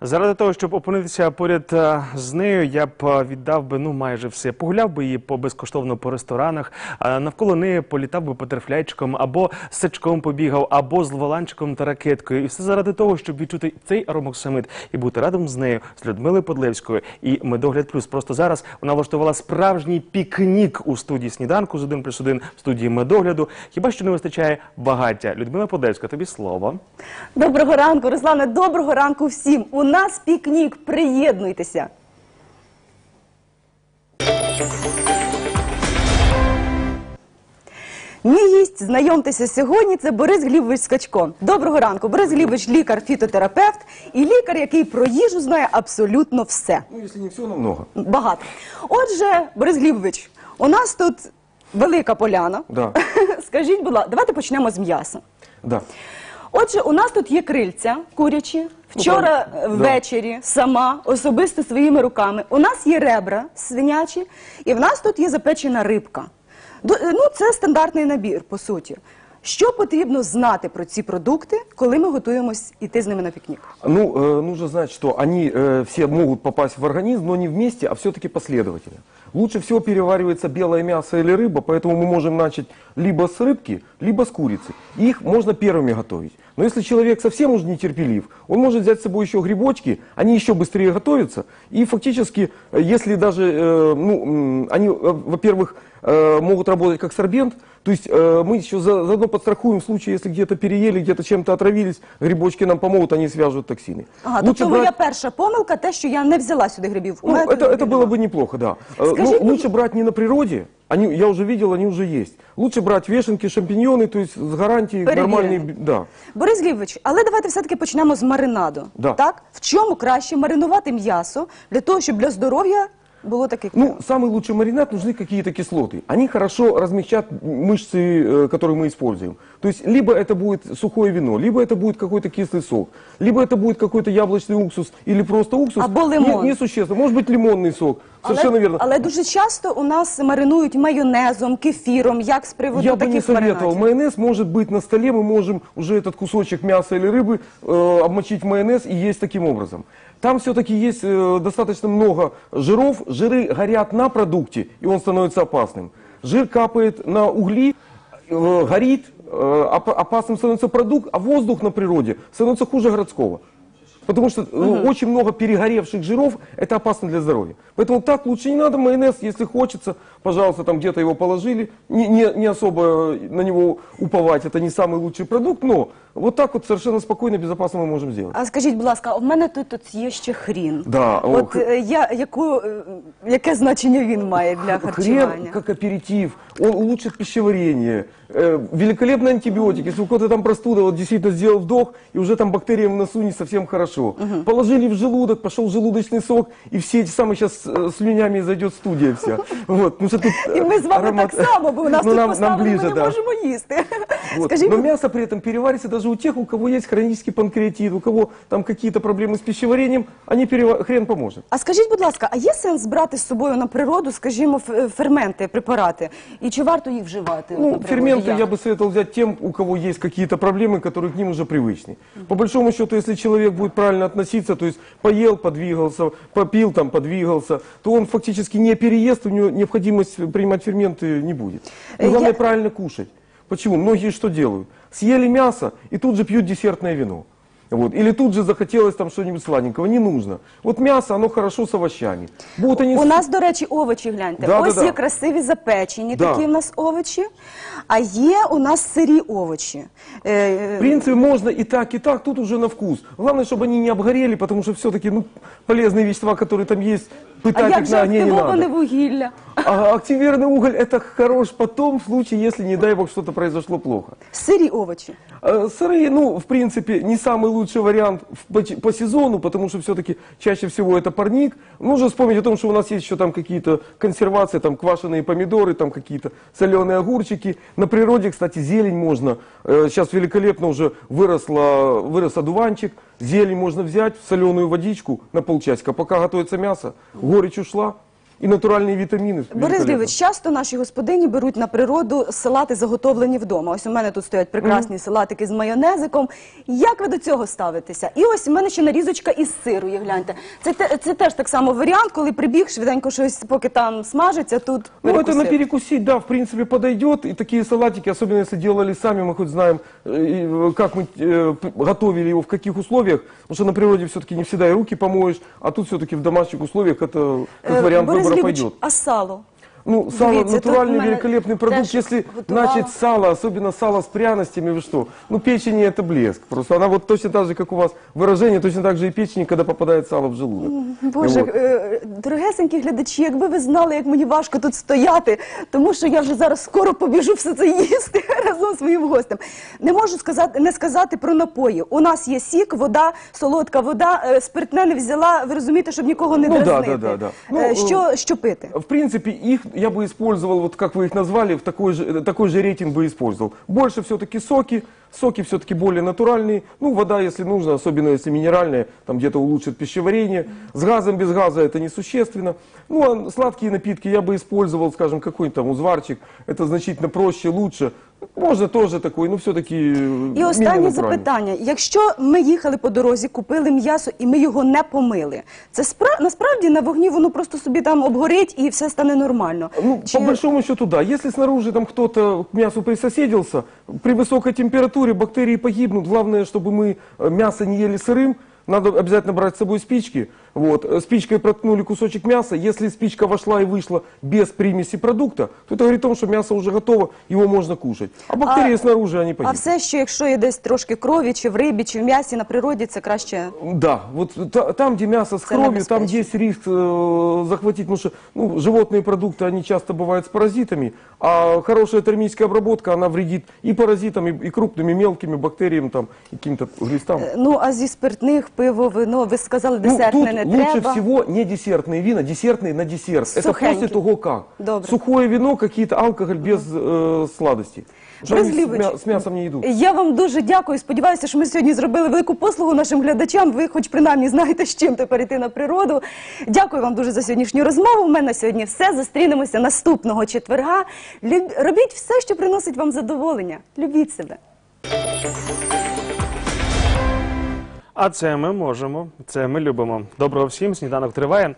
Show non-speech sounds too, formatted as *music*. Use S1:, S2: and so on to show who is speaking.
S1: Заради того, щоб опинитися поряд е, з нею, я б е, віддав би ну майже все. Погуляв би її по безкоштовно по ресторанах, навколо неї політав би потерфляйчиком, або сачком побігав, або з воланчиком та ракеткою. І все заради того, щоб відчути цей аромоксамит і бути радом з нею, з Людмилою Подлевською і Медогляд Плюс. Просто зараз вона влаштувала справжній пікнік у студії сніданку з 1 плюс 1 в студії медогляду. Хіба що не вистачає багаття? Людмила Подлевська, тобі слово.
S2: Доброго ранку, Руслане. Доброго ранку всім. Нас пікнік. Приєднуйтеся. Мій гість, знайомтеся сьогодні. Це Борис Глібович Скачко. Доброго ранку. Борис Глібович лікар, фітотерапевт і лікар, який про їжу знає абсолютно все.
S3: Ну, если не все, но много.
S2: Багато. Отже, Борис Глібович, у нас тут велика поляна.
S3: Да. *laughs*
S2: Скажіть, будь ласка, давайте почнемо з м'яса.
S3: Да.
S2: Отже, у нас тут є крильця курячі. Вчора е, ввечері сама особисто своїми руками. У нас є ребра свинячі, і в нас тут є запечена рибка. Е, Ну, це стандартний набір, по суті. Що потрібно знати про ці продукти, коли ми готуємось іти з ними на пікнік?
S3: Ну, э, нужно знать, что они э, все могут попасть в организм, но не вместе, а все-таки последовательно. Лучше всего переваривается белое мясо или рыба, поэтому мы можем начать либо с рыбки, либо с курицы. Их можно первыми готовить. Но если человек совсем уж нетерпелив, он может взять с собой еще грибочки, они еще быстрее готовятся. И фактически, э, если даже, э, ну, они, э, во-первых, могут работать как сорбент, то есть мы еще за- заодно подстрахуем в случае, если где-то переели, где-то чем-то отравились, грибочки нам помогут, они свяжут токсины.
S2: Ага,
S3: Лучше
S2: тобто моя
S3: брать-
S2: перша помилка, те, що я не взяла сюди грибів. У
S3: ну,
S2: мене
S3: это,
S2: тут
S3: это было бы неплохо, да. Э,
S2: Скажи,
S3: ну,
S2: мне-
S3: лучше брать не на природе, они, я уже видел, они уже есть. Лучше брать вешенки, шампиньоны, то есть с гарантией
S2: Перевірені.
S3: нормальной, да.
S2: Борис Глібович, але давайте все-таки почнемо з маринаду.
S3: Да.
S2: Так? В чому краще маринувати м'ясо для того, щоб для здоров'я було таке?
S3: Ну, самый лучший маринад нужны какие-то кислоты. Они хорошо размягчат мышцы, э, которые мы используем. То есть, либо это будет сухое вино, либо это будет какой-то кислый сок, либо это будет какой-то яблочный уксус, или просто уксус.
S2: Або лимон.
S3: Не, несущественно. Может быть, лимонный сок. Совершенно
S2: але,
S3: верно.
S2: але дуже часто у нас маринують майонезом, кефіром. Як з приводу
S3: Я бы не
S2: таких
S3: советовал.
S2: маринадів?
S3: Майонез может быть на столе, мы можем уже этот кусочек мяса или рыбы э, обмочить в майонез и есть таким образом. Там все-таки есть э, достаточно много жиров. Жиры горят на продукте, и он становится опасным. Жир капает на угли, э, горит, э, оп- опасным становится продукт, а воздух на природе становится хуже городского. Потому что э, очень много перегоревших жиров, это опасно для здоровья. Поэтому так лучше не надо. Майонез, если хочется, пожалуйста, там где-то его положили. Не, не, не особо на него уповать, это не самый лучший продукт, но вот так вот совершенно спокойно, безопасно мы можем сделать.
S2: А скажіть, будь ласка, у мене тут, тут є ще хрін.
S3: Да,
S2: От
S3: ох.
S2: е, я, яку, е, яке значення він має для
S3: Хрен
S2: харчування?
S3: как аперитив, он улучшит пищеварение. Э, великолепный антибиотик. Если у кого-то там простуда, вот действительно сделал вдох, и уже там бактериям в носу не совсем хорошо. Положили в желудок, пошел желудочный сок, и все эти самые сейчас э, слюнями зайдет студия вся. *laughs* Вот, потому что тут
S2: І ми з вами
S3: аромат-
S2: так само, бо у нас *laughs*
S3: Ну,
S2: тут
S3: нам, нам
S2: поставлено,
S3: ближе,
S2: ми не
S3: да.
S2: можемо їсти. *laughs*
S3: Вот.
S2: Скажіть,
S3: Но
S2: будь-
S3: мясо при этом переварится даже у тех, у кого есть хронический панкреатит, у кого там какие-то проблемы с пищеварением, они перева- хрен поможет.
S2: А скажіть, будь ласка, а є сенс брати з собою на природу, скажімо, ф- ферменти, препарати? І чи варто їх вживати? от,
S3: Ну,
S2: на природі?
S3: ферменты
S2: Як?
S3: я бы советовал взять тем, у кого есть какие-то проблемы, которые к ним уже привычны. По большому счету, если человек будет правильно относиться, то есть поел, подвигался, попил, там, подвигался, то он фактически не переест, у него необходимость принимать ферменты не будет.
S2: Э,
S3: Но главное
S2: я-
S3: правильно кушать. Почему? Многие что делают? Съели мясо и тут же пьют десертное вино. Вот. Или тут же захотелось там что-нибудь сладенького. Не нужно. Вот мясо, оно хорошо с овощами. Будут они
S2: У
S3: с-
S2: нас, до речі, овочі гляньте.
S3: Да,
S2: Ось
S3: да, да.
S2: є красиві запечені
S3: Да.
S2: такі в нас овочі, а є у нас сирі овочі. Е,
S3: В принципе, можно и так, и так, тут уже на вкус. Главное, чтобы они не обгорели, потому что все-таки ну, полезные вещества, которые там есть,
S2: а
S3: пытать
S2: як
S3: их
S2: же
S3: на огне не
S2: активоване
S3: надо.
S2: вугілля?
S3: А активированный уголь это хорош потом, в случае, если, не дай бог, что-то произошло плохо.
S2: Сирі овочі.
S3: Э, Сырые, ну, в принципе, не самый лучший вариант в- по, ч- по сезону, потому что все-таки чаще всего это парник. Нужно вспомнить о том, что у нас есть еще там какие-то консервации, там квашеные помидоры, там какие-то соленые огурчики. На природе, кстати, зелень можно. Э, Сейчас великолепно уже выросла, вырос одуванчик. Зелень можно взять в соленую водичку на полчасика. Пока готовится мясо, горечь ушла. и натуральные витамины.
S2: Борис
S3: Великолепно.
S2: Львович, часто наші господині беруть на природу салати, заготовлені вдома. Ось у мене тут стоять прекрасні салатики з майонезиком. Як ви до цього ставитеся? І ось у мене ще нарізочка із сиру. Є, гляньте. Це, те- це теж так само варіант, коли прибіг швиденько щось, поки там смажиться, тут
S3: Ну, это на
S2: перекусив.
S3: перекусить, да, в принципе, подойдет. И такие салатики, особенно если делали сами, мы хоть знаем, э, и, э, как мы э, п- готовили его, в каких условиях. Потому что на природе все-таки не всегда и руки помоешь, а тут все-таки в домашних условиях это как
S2: Е,
S3: вариант
S2: Борис
S3: пойдет.
S2: а сало?
S3: Ну, сало
S2: Дивіться, тут
S3: натуральный,
S2: в мене
S3: великолепный продукт.
S2: теж
S3: Если,
S2: готувала.
S3: значит, сало, особенно сало с пряностями, вы что? Ну, печень это блеск. Просто она вот точно так же, как у вас выражение, точно так же и печень, когда попадает сало в желудок.
S2: Боже,
S3: Вот.
S2: е, дорогесенькі глядачі, якби ви знали, як мені важко тут стояти, тому що я вже зараз скоро побіжу все це їсти *laughs* разом з своїм гостем. Не можу сказати, не сказати про напої. У нас є сік, вода, солодка вода, е, спиртне не взяла. Ви розумієте, щоб нікого не
S3: Ну, да,
S2: дразнити.
S3: да, да, да. Ну,
S2: Е,
S3: е,
S2: що, що пити?
S3: В принципе, их Я бы использовал, вот как вы их назвали, в такой же, такой же рейтинг бы использовал. Больше все-таки соки, соки все-таки более натуральные. Ну, вода, если нужно, особенно если минеральная, там где-то улучшит пищеварение. С газом, без газа это несущественно. Ну, а сладкие напитки я бы использовал, скажем, какой-нибудь там узварчик. Это значительно проще, лучше. Можно тоже такой, но все-таки
S2: І останнє запитання: якщо ми їхали по дорозі, купили м'ясо і ми його не помили, це спра... насправді на вогні воно просто собі там обгорить і все стане нормально.
S3: Ну,
S2: Чи-
S3: по большому счету, да. Если снаружи там кто-то к мясу присоседился, при высокой температуре бактерии погибнут. Главное, чтобы мы э, мясо не ели сырым. Надо обязательно брать с собой спички. Вот. Э, Спичкой проткнули кусочек мяса. Если спичка вошла и вышла без примеси продукта, то это говорит о том, что мясо уже готово, его можно кушать. А бактерии снаружи, они
S2: А
S3: погибнут.
S2: все, що якщо є десь трошки крові, чи в рибі, чи в м'ясі на природі, це краще.
S3: Да, вот та- там, где мясо с
S2: Это
S3: кровью, там
S2: небезпечно.
S3: есть риск э, захватить, потому что ну, животные продукты, они часто бывают с паразитами, а хорошая термическая обработка, она вредит и паразитам, и, и крупным, и мелкими бактериям, там, и каким-то глистам.
S2: Е, Ну а зі спиртних, пиво, вино, ви сказали,
S3: Ну,
S2: десертне
S3: тут
S2: не
S3: лучше
S2: треба.
S3: всего не десертные вина, десертные на десерт. Это
S2: Сухенькие.
S3: после того как.
S2: Добре.
S3: Сухое вино, какие-то алкоголь без э, сладостей. Что
S2: Борис
S3: они с,
S2: Глібович,
S3: мя- с мясом не идут.
S2: Я вам дуже дякую. Сподіваюся, що ми сьогодні зробили велику послугу нашим глядачам. Ви, хоч принаймні, знаєте, з чим тепер йти на природу. Дякую вам дуже за сьогоднішню розмову. У мене на сьогодні все. Зустрінемося наступного четверга. Люб- Робіть все, що приносить вам задоволення. Любіть себе.
S1: А це ми можемо. Це ми любимо. Доброго всім. Сніданок триває.